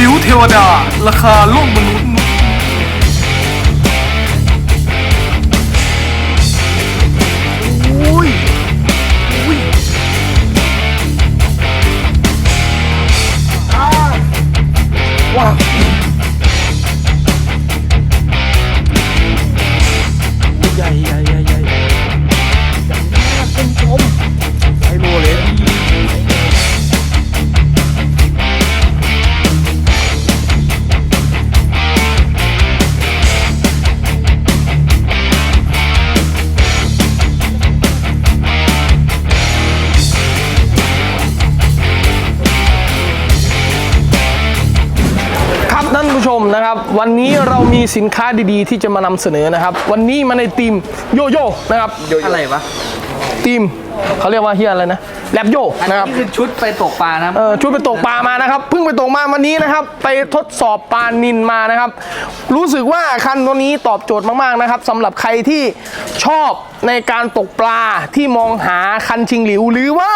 ลิ้วเทวดา ราคาโลกมนุษย์านผู้ชมนะครับ วันนี้เรามีสินค้าดีๆ ที่จะมานำเสนอนะครับ วันนี้มาในทีมโยโย่นะครับอะไรวะทีมเขาเรียกว่าเฮียอะไรนะแลบโยอันนะครับนี้คือชุดไปตกปลานะเออชุดไปตกปลามานะครับเพิ่งไปตกมาวันนี้นะครับ ไปทดสอบปลานินมานะครับ รู้สึกว่าคันตัวนี้ตอบโจทย์มากๆนะครับสำหรับใครที่ชอบในการตกปลาที่มองหาคันชิงหลิวหรือว่า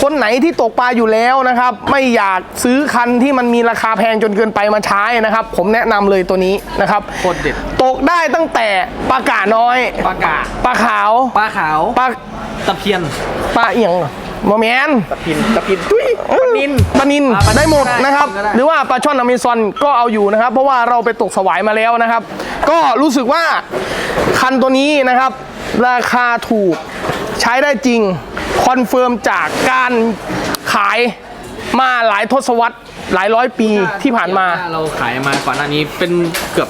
คนไหนที่ตกปลาอยู่แล้วนะครับ ไม่อยากซื้อคันที่มันมีราคาแพงจนเกินไปมาใช้นะครับ ผมแนะนำเลยตัวนี้นะครับโคตรเด็ดตกได้ตั้งแต่ปลากาน้อยปลากาปลาขาวปลาขาวปลาตะเพียนปลาเอียงมอแมนตะพินตะพินตุ้ยปลานินปลานินอ่าปลานินได้หมดได้นะครับก็ได้หรือว่าปลาช่อนอเมซอนก็เอาอยู่นะครับ เพราะว่าเราไปตกสวายมาแล้วนะครับ ก็รู้สึกว่าคันตัวนี้นะครับ ราคาถูก ใช้ได้จริง คอนเฟิร์มจากการขายมาหลายทศวรรษหลายร้อยปีที่ผ่านมา เราขายมาก่อนหน้านี้เป็นเกือบ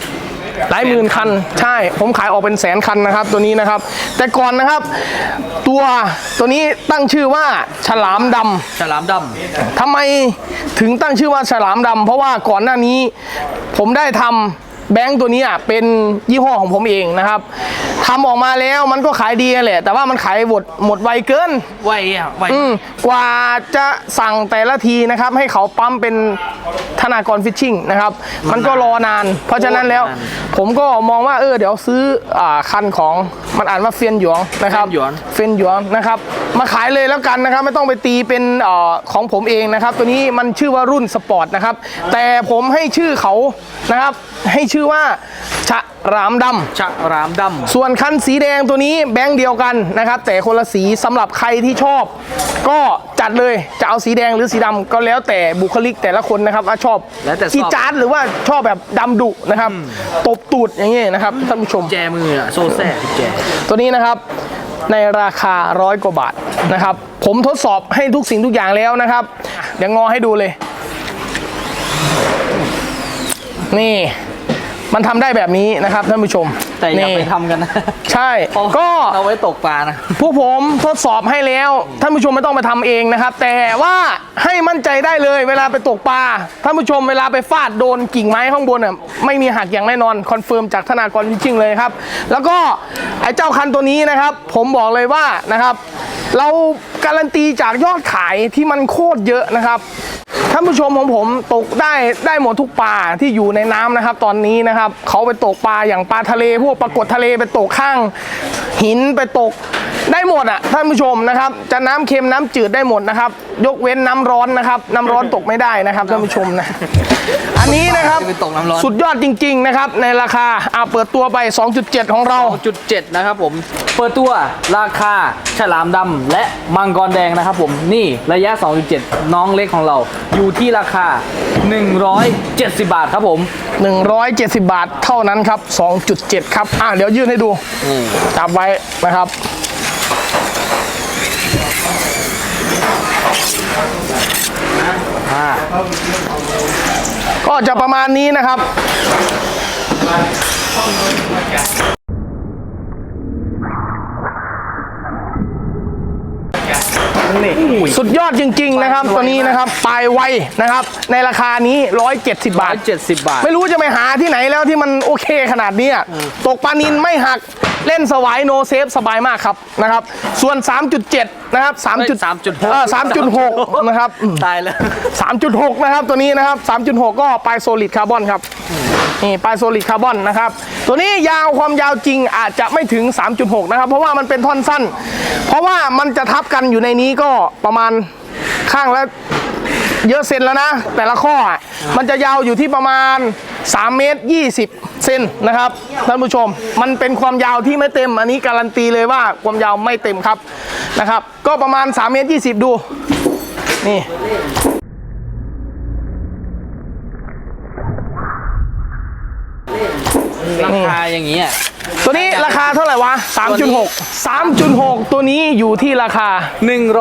หลายหมื่นคัน ใช่ ผมขายออกเป็นแสนคันนะครับ ตัวนี้นะครับ แต่ก่อนนะครับ ตัวตัวนี้ตั้งชื่อว่าฉลามดำฉลามดทำไมถึงตั้งชื่อว่าฉลามดำเพราะว่าก่อนหน้านี้ ผมได้ทำ แบงค์ตัวนี้อะเป็นยี่ห้อของผมเองนะครับทำออกมาแล้วมันก็ขายดีแหละ แต่ว่ามันขายหมดหมดไวเกินำไวอะไวอืมกว่าจะสั่งแต่ละทีนะครับ ให้เขาปั๊มเป็นธนากรฟิชชิ่งนะครับ มันก็รอนาน เพราะฉะนั้นแล้ว ผมก็มองว่าเออเดี๋ยวซื้ออาคันของมันอ่านว่าเฟียนหยวงนะครับหยวนเฟนหยวนนะครับมาขายเลยแล้วกันนะครับ ไม่ต้องไปตีเป็นเออของผมเองนะครับ ตัวนี้มันชื่อว่ารุ่นสปอร์ตนะครับ แต่ผมให้ชื่อเขานะครับให้ชื่อว่าฉรามดำฉลามดส่วนคันสีแดงตัวนี้แบงค์เดียวกันนะครับ แต่คนละสีสำหรับใครที่ชอบ ก็จัดเลยจะเอาสีแดงหรือสีดำก็แล้วแต่บุคลิกแต่ละคนนะครับว่าชอบแล้วแต่ชจีดอบจาร์ดหรือว่าชอบแบบดำดุนะครับตบตูดอย่างนี้นะครับท่านผู้ชมำแจมืออะโซแซ่แจ ตัวนี้นะครับในราคาร้อยกว่าบาทนะครับ ผมทดสอบให้ทุกสิ่งทุกอย่างแล้วนะครับ เดี๋ยวงอให้ดูเลย นี่ มันทำได้แบบนี้นะครับท่านผู้ชมแต่อย่านี่ไปทำกันนะใช่ก็เอาไว้ตกปลานะพวกผมทดสอบให้แล้วท่านผู้ชมไม่ต้องไปทำเองนะครับ แต่ว่าให้มั่นใจได้เลยเวลาไปตกปลาท่านผู้ชมเวลาไปฟาดโดนกิ่งไม้ข้างบนอะไม่มีหักอย่างแน่นอนคอนเฟิร์มจากธนากรพิชชิ่งเลยครับ แล้วก็ไอ้เจ้าคันตัวนี้นะครับ ผมบอกเลยว่านะครับ เราการันตีจากยอดขายที่มันโคตรเยอะนะครับท่านผู้ชมของผมตกได้ได้หมดทุกปลาที่อยู่ในน้ำนะครับ ตอนนี้นะครับเขาไปตกปลาอย่างปลาทะเลพวกปรากฏทะเลไปตกข้าง หินไปตก ได้หมดอะท่านผู้ชมนะครับ จะน้ำเค็มน้ำจืดได้หมดนะครับ ยกเว้นน้ำร้อนนะครับ น้ำร้อนตกไม่ได้นะครับท่านผู้ชมนะ อันนี้นะครับไปตกน้ำร้อนสุดยอดจริง ๆ นะครับ ในราคาอ่าเปิดตัวไป 2.7 ของเรา 2.7 นะครับผม เปิดตัวราคาฉลามดำและมังกรแดงนะครับผมนี่ระยะ 2.7 น้องเล็กของเรา อยู่ที่ราคา 170 บาทครับผม 170 บาทเท่านั้นครับ 2.7 ครับอะเดี๋ยวยื่นให้ดูจับไว้นะครับ อ่าก็จะประมาณนี้นะครับ สุดยอดจริง ๆ นะครับ ตัวนี้นะครับปลายไวนะครับ ในราคานี้ 170 บาท 170 บาท ไม่รู้จะไปหาที่ไหนแล้วที่มันโอเคขนาดนี้อะตกปลานินไม่หักเล่นสวายโนเซฟสบายมากครับนะครับ ส่วน 3.7 นะครับ3จุด3.6เออ3.6 นะครับอืมตายแล้ว 3.6 นะครับตัวนี้นะครับ 3.6 ก็ปลายโซลิดคาร์บอนครับนี่ปลายโซลิดคาร์บอนนะครับ ตัวนี้ยาวความยาวจริงอาจจะไม่ถึง 3.6 นะครับ เพราะว่ามันเป็นท่อนสั้น เพราะว่ามันจะทับกันอยู่ในนี้ก็ประมาณข้างละเยอะเซนแล้วนะ แต่ละข้ออะมันจะยาวอยู่ที่ประมาณ 3 เมตร 20 เซนนะครับท่านผู้ชม มันเป็นความยาวที่ไม่เต็ม อันนี้การันตีเลยว่าความยาวไม่เต็มครับนะครับ ก็ประมาณ 3 เมตร 20 ดู นี่ราคาอย่างนี้อะ ตัวนี้ราคาเท่าไหร่วะ 3.6 3.6 ตัวนี้อยู่ที่ราคา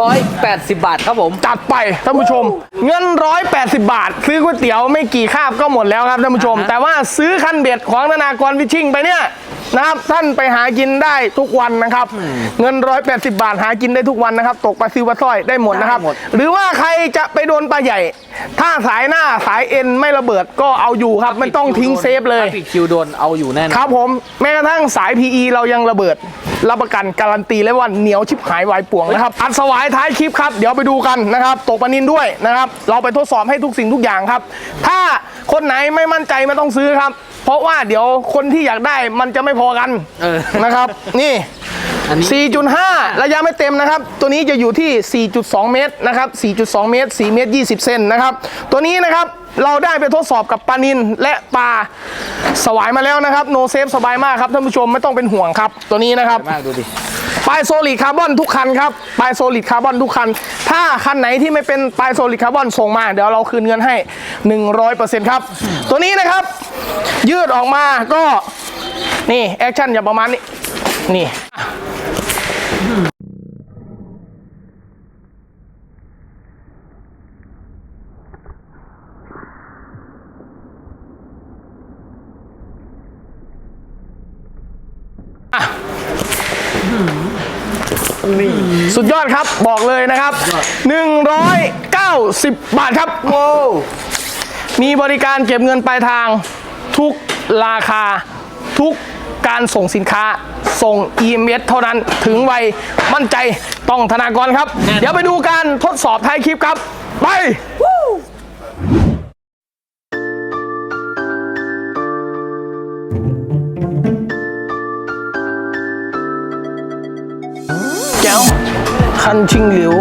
180 บาทครับผม จัดไปท่านผู้ชม เงิน 180 บาท ซื้อก๋วยเตี๋ยวไม่กี่คาบก็หมดแล้วครับท่านผู้ชมอ่าฮะแต่ว่าซื้อคันเบ็ดของธนากรวิชิงไปเนี่ย นะครับท่านไปหากินได้ทุกวันนะครับ เงิน 180 บาทหากินได้ทุกวันนะครับ ตกปลาซิวปลาสร้อยได้หมดนะครับ หรือว่าใครจะไปโดนปลาใหญ่ ถ้าสายหน้าสายเอ็นไม่ระเบิดก็เอาอยู่ครับไม่ต้องทิ้งเซฟเลยถ้าปิดคิวโดนเอาอยู่แน่นอนครับผมแม้กระทั่งสาย PE เรายังระเบิดรับประกันการันตีเลยว่าเหนียวชิบหายวายป่วงนะครับอัดสวายท้ายคลิปครับ เดี๋ยวไปดูกันนะครับ ตกปลานินด้วยนะครับ เราไปทดสอบให้ทุกสิ่งทุกอย่างครับ ถ้าคนไหนไม่มั่นใจไม่ต้องซื้อครับ เพราะว่าเดี๋ยวคนที่อยากได้มันจะไม่พอกันเออนะครับ นี่ อันนี้ 4.5 ระยะไม่เต็มนะครับ ตัวนี้จะอยู่ที่ 4.2 เมตรนะครับ 4.2 เมตร 4 เมตร 20 เซนนะครับ ตัวนี้นะครับ เราได้ไปทดสอบกับปลานินและปลาสวายมาแล้วนะครับ โนเซฟสบายมากครับท่านผู้ชมไม่ต้องเป็นห่วงครับ ตัวนี้นะครับ มากดูดิ ปลายโซลิดคาร์บอนทุกคันครับปลายโซลิดคาร์บอนทุกคัน ถ้าคันไหนที่ไม่เป็นปลายโซลิดคาร์บอนส่งมา เดี๋ยวเราคืนเงินให้ 100%ครับ ตัวนี้นะครับ ยืดออกมาก็นี่แอคชั่นอย่าประมาณนี้ นี่สุดยอดครับบอกเลยนะครับ 190 บาทครับ โว้ว มีบริการเก็บเงินปลายทาง ทุกราคา ทุกการส่งสินค้า ส่ง EMS เท่านั้นถึงไวมั่นใจต้องธนากรครับ เดี๋ยวไปดูการทดสอบท้ายคลิปครับ ไป คันชิงหลิว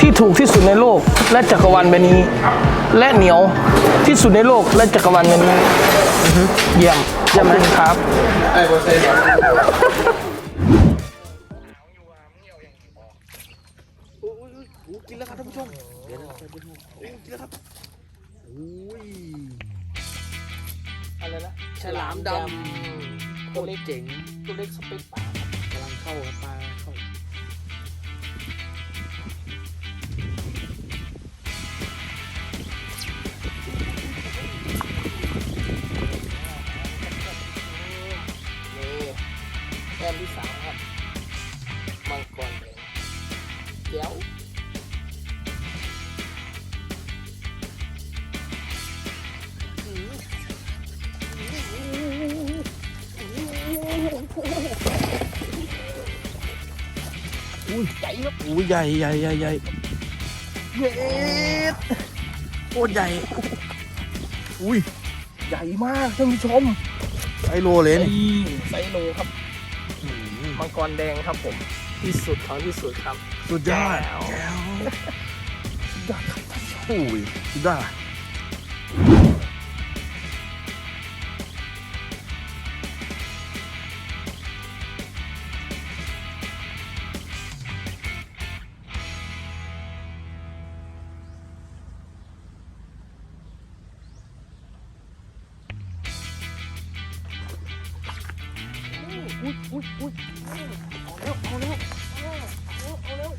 ที่ถูกที่สุดในโลกและจักรวาลใบนี้ และเหนียวที่สุดในโลกและจักรวาลใบนี้เยี่ยมขอบคุณครับอะไรนะฉลามดำตัวเล็กเจ๋งตัวเล็กสเปคป่ากำลังเข้าปลา อุ้ยใหญ่ครับอุ้ยใหญ่ใหญ่ใหญ่ใหญ่เย็ดโคตรใหญ่ อุ้ย ใหญ่มากท่านผู้ชมไอโลเลยนี่ไซโลครับ มังกรแดงครับผม ที่สุดของที่สุดครับ สุดยอดแจ๋วแจ๋วสุดยอดครับท่านผู้ชมอุ้ยสุดยอด อะอุ้ยอุ้ยอุ้ยเอาแล้วเอาแล้วเอาเอาแล้ว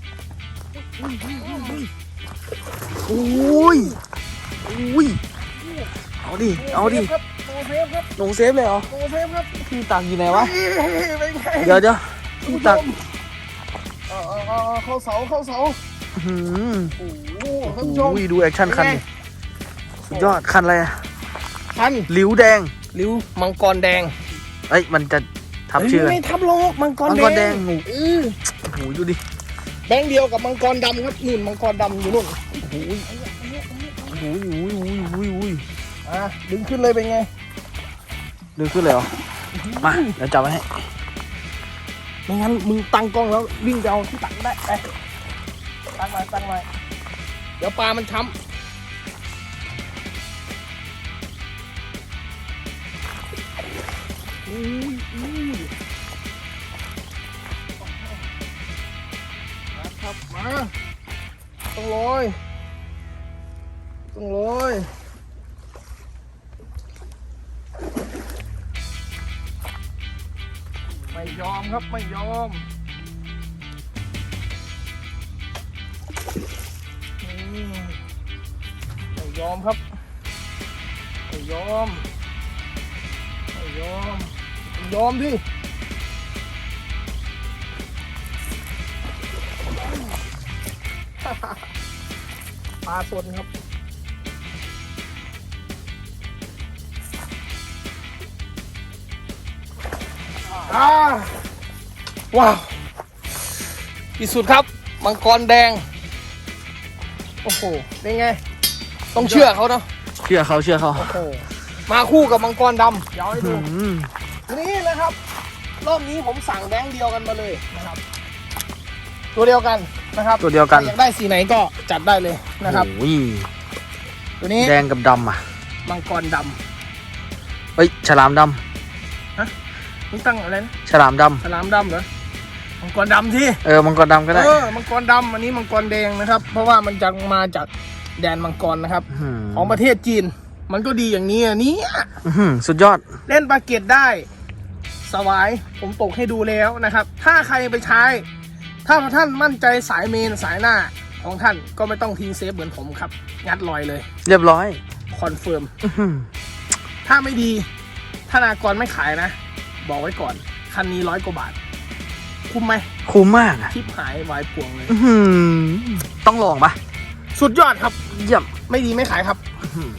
อุ้ยอุ้ยเอาดิเอาดิครับโนเซฟครับลงเซฟเลยเหรอโนเซฟครับที่ตักอยู่ไหนวะเป็นไงเดี๋ยวเดี๋ยวที่ตักเออเออเออเข้าเสาเข้าเสาหืมโอ้โหท่านผู้ชมอุ้ยดูแอคชั่นคันดิสุดยอดคันอะไรอะคันหลิวแดงริ้วมังกรแดงเอ้ยมันจะ ทับชื่อไม่ทับโลกมังกรมังกรแดงหนูเออโอ้โหดูดิแดงเดียวกับมังกรดำครับนี่มังกรดำอยู่นู่นโอ้ยโอ้ยโอ้ยโอ้ยโอ้ยโอ้โอะดึงขึ้นเลยเป็นไงดึงขึ้นเลยเหรอมาเดี๋ยวจับไว้ให้ไม่งั้นมึงตั้งกล้องแล้ววิ่งไปเอาที่ตั้งได้ไปตั้งไว้ตั้งไว้เดี๋ยวปลามันช้ำอุ้ยอุ้ย มาครับมา ต้องลอย ต้องลอยไม่ยอมครับไม่ยอมไม่ยอมครับไม่ยอมไม่ยอมยอมดิ ปลาสดครับ อ่า ว้าวที่สุดครับ มังกรแดง โอ้โห เป็นไง ต้องเชื่อเขาเนาะ เชื่อเขาเชื่อเขาโอ้โห มาคู่กับมังกรดำเดี๋ยวให้ดูอืมนี่นะครับ รอบนี้ผมสั่งแบงค์เดียวกันมาเลยนะครับ ตัวเดียวกัน นะครับตัวเดียวกันใครอยากได้สีไหนก็จัดได้เลยนะครับโอ้ยตัวนี้แดงกับดำอะมังกรดเฮ้ยฉลามดำมึงตั้งอะไรนะำฉลามดฉลามดำเหรอมังกรดำที่ำเออมังกรดำก็ได้เออมังกรดำอันนี้มังกรแดงนะครับ เพราะว่ามันจะมาจากแดนมังกรนะครับอืมของประเทศจีน มันก็ดีอย่างนี้อันนี้อื้อหือสุดยอดเล่นปลาเกตได้ สวายผมตกให้ดูแล้วนะครับ ถ้าใครไปใช้ ถ้าท่านมั่นใจสายเมนสายหน้าของท่านก็ไม่ต้องทิ้งเซฟเหมือนผมครับ งัดลอยเลย เรียบร้อย คอนเฟิร์มอื้อหือถ้าไม่ดีธนากรไม่ขายนะ บอกไว้ก่อน คันนี้ร้อยกว่าบาท คุ้มไหม คุ้มมากอะทิปหายวายป่วงเลยอื้อหือต้องลองปะสุดยอดครับ เยี่ยม ไม่ดีไม่ขายครับอื้อหือ